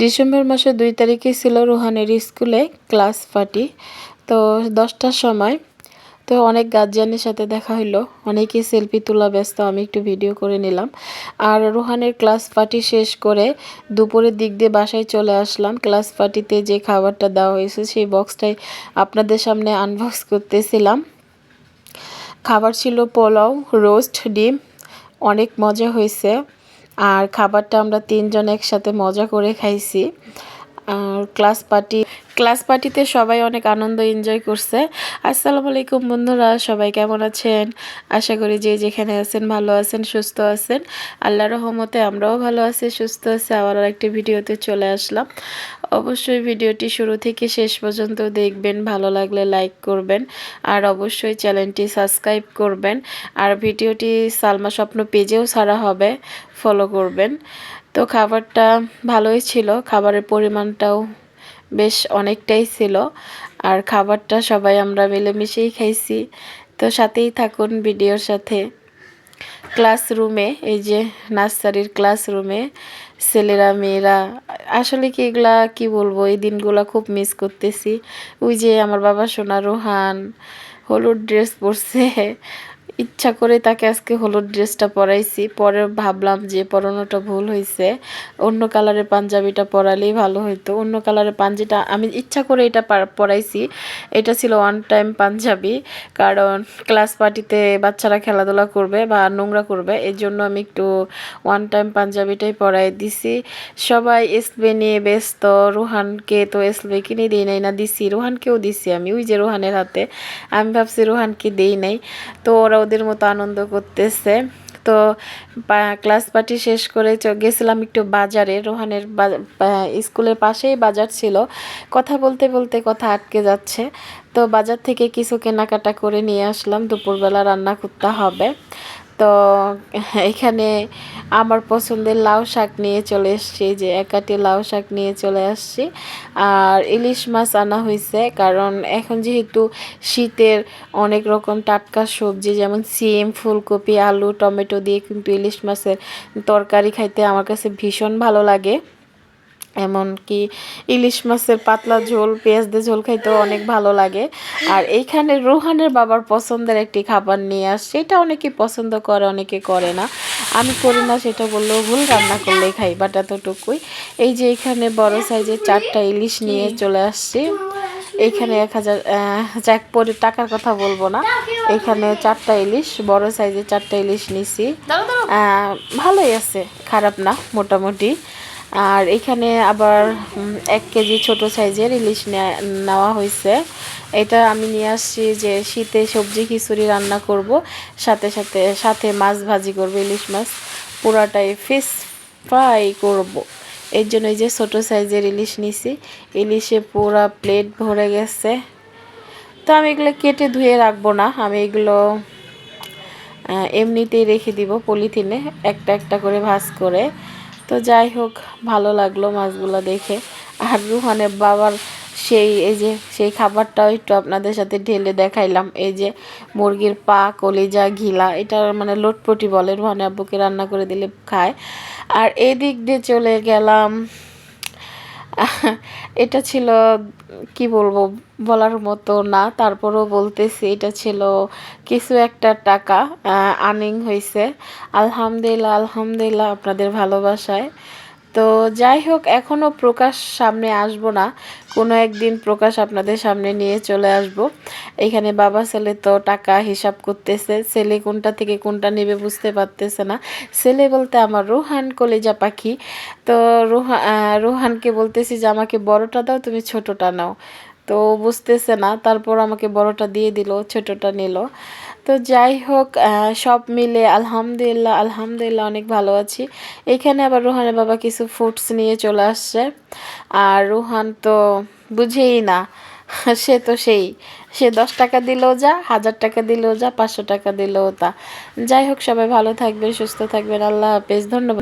December মাসের দুই তারিখে ছিল রুহানের স্কুলে ক্লাস পার্টি। তো দশটার সময় তো অনেক গার্জিয়ানের সাথে দেখা হইল। অনেকেই সেলফি তোলা ব্যস্ত, আমি একটু ভিডিও করে নিলাম। আর রুহানের ক্লাস পার্টি শেষ করে দুপুরের দিক দিয়ে বাসায় চলে আসলাম। ক্লাস পার্টিতে যে খাবারটা দেওয়া হয়েছে, সেই বক্সটাই আপনাদের সামনে আনবক্স করতেছিলাম। খাবার ছিল পোলাও, রোস্ট, ডিম, অনেক মজা হয়েছে। আর খাবারটা আমরা তিনজন একসাথে মজা করে খাইছি। আর ক্লাস পার্টি ক্লাস পার্টিতে সবাই অনেক আনন্দ এনজয় করছে। আসসালামু আলাইকুম বন্ধুরা, সবাই কেমন আছেন? আশা করি যে যেখানে আছেন ভালো আছেন, সুস্থ আছেন। আল্লাহ রহমতে আমরাও ভালো আছি, সুস্থ আছি। আবার একটি ভিডিওতে চলে আসলাম। অবশ্যই ভিডিওটি শুরু থেকে শেষ পর্যন্ত দেখবেন, ভালো লাগলে লাইক করবেন, আর অবশ্যই চ্যানেলটি সাবস্ক্রাইব করবেন, আর ভিডিওটি সালমা স্বপ্ন পেজেও ছাড়া হবে ফলো করবেন। তো খাবারটা ভালোই ছিল, খাবারের পরিমাণটাও বেশ অনেকটাই ছিল, আর খাবারটা সবাই আমরা মিলেমিশেই খাইছি। তো সাথেই থাকুন ভিডিওর সাথে। ক্লাসরুমে এই যে নার্সারির ক্লাসরুমে ছেলেরা, মেয়েরা, আসলে কি এগুলা, কি বলব, এই দিনগুলা খুব মিস করতেছি। ওই যে আমার বাবা সোনা, রোহান, হলুদ ড্রেস পরছে ইচ্ছা করে তাকে আজকে হলুদ ড্রেসটা পরাইছি। পরে ভাবলাম যে পরানোটা ভুল হয়েছে অন্য কালারের পাঞ্জাবিটা পরালেই ভালো হইতো। অন্য কালারের পাঞ্জিটা, আমি ইচ্ছা করে এটা পরাইছি। এটা ছিল ওয়ান টাইম পাঞ্জাবি। কারণ ক্লাস পার্টিতে বাচ্চারা খেলাধুলা করবে বা নোংরা করবে এর জন্য আমি একটু ওয়ান টাইম পাঞ্জাবিটাই পরাই দিছি। সবাই এসবে নিয়ে ব্যস্ত। রোহানকে তো এসবে কিনে দিই নাই না, দিছি। রোহানকেও দিছি আমি, ওই যে রোহানের হাতে। আমি ভাবছি রোহানকে দিই নাই। তো ওরা ওদের মতো আনন্দ করতেছে। তো ক্লাস পার্টি শেষ করে গেছিলাম একটু বাজারে। রোহানের স্কুলের পাশেই বাজার ছিল। কথা বলতে বলতে কথা আটকে যাচ্ছে। তো বাজার থেকে কিছু কেনাকাটা করে নিয়ে আসলাম। দুপুরবেলা রান্না করতে হবে। তো এখানে আমার পছন্দের লাউ শাক নিয়ে চলে এসছি, যে একাটি লাউ শাক নিয়ে চলে আসছি। আর ইলিশ মাছ আনা হয়েছে কারণ এখন যেহেতু শীতের অনেক রকম টাটকা সবজি, যেমন সিম, ফুলকপি, আলু, টমেটো দিয়ে কিন্তু ইলিশ মাছের তরকারি খাইতে আমার কাছে ভীষণ ভালো লাগে। এমনকি ইলিশ মাছের পাতলা ঝোল পেঁয়াজ দিয়ে ঝোল খাইতেও অনেক ভালো লাগে। আর এইখানে রোহানের বাবার পছন্দের একটি খাবার নিয়ে আসছে। এটা অনেকে পছন্দ করে, অনেকে করে না। আমি করি না সেটা বললেও ভুল, রান্না করলেই খাই, বাট এতটুকুই। এই যে এখানে বড় সাইজের চারটা ইলিশ নিয়ে চলে আসছি। এইখানে এক হাজার যাক, পরে টাকার কথা বলব না। এখানে চারটা ইলিশ, বড় সাইজের চারটা ইলিশ নিছি। ভালোই আছে, খারাপ না, মোটামুটি। আর এখানে আবার এক কেজি ছোট সাইজের ইলিশ নেওয়া হয়েছে। এটা আমি নিয়ে আসছি যে শীতে সবজি খিচুড়ি রান্না করব, সাথে সাথে সাথে মাছ ভাজি করব, ইলিশ মাছ। পুরাটাই ফিস ফ্রাই করব। এর জন্য এই যে ছোটো সাইজের ইলিশ নিছি। ইলিশে পুরা প্লেট ভরে গেছে। তো আমি এগুলো কেটে ধুয়ে রাখব না। আমি এগুলো এমনিতেই রেখে দিব পলিথিনে। একটা একটা করে ভাজ করে। তো যাই হোক, ভালো লাগল মাছগুলো দেখে। আর রুহানের বাবার সেই, এই যে সেই খাবারটাও একটু আপনাদের সাথে ঢেলে দেখাইলাম। এই যে মুরগির পা, কলিজা, ঘিলা, এটা মানে লোটপটি বলে। রুহানে আব্বুকে রান্না করে দিলে খায়। আর এদিক দিয়ে চলে গেলাম এটা ছিল, কি বলব, বলার মতো না। তারপরও বলতেছি, এটা ছিল কিছু একটা টাকা আর্নিং হয়েছে আলহামদুলিল্লাহ আলহামদুলিল্লাহ আপনাদের ভালোবাসায়। তো যাই হোক এখনও প্রকাশ সামনে আসব না। কোনো একদিন প্রকাশ আপনাদের সামনে নিয়ে চলে আসব। এখানে বাবা ছেলে তো টাকা হিসাব করতেছে, ছেলে কোনটা থেকে কোনটা নেবে বুঝতে পারতেছে না। ছেলে বলতে আমার রোহান কলেজা পাখি। তো রোহা রোহানকে বলতেছি যে, আমাকে বড়টা দাও, তুমি ছোটটা নাও। তো বুঝতেছে না, তারপর আমাকে বড়টা দিয়ে দিল, ছোটটা নিল। তো যাই হোক সব মিলে আলহামদুলিল্লাহ আলহামদুলিল্লাহ অনেক ভালো আছি। এখানে আবার রোহানের বাবা কিছু ফুডস নিয়ে চলে আসছে। আর রোহান তো বুঝেই না, সে তো সেই, সে দশ টাকা দিলেও যা, হাজার টাকা দিলেও যা, পাঁচশো টাকা দিলেও তা। যাই হোক, সবাই ভালো থাকবেন, সুস্থ থাকবেন, আল্লাহ হাফেজ, ধন্যবাদ।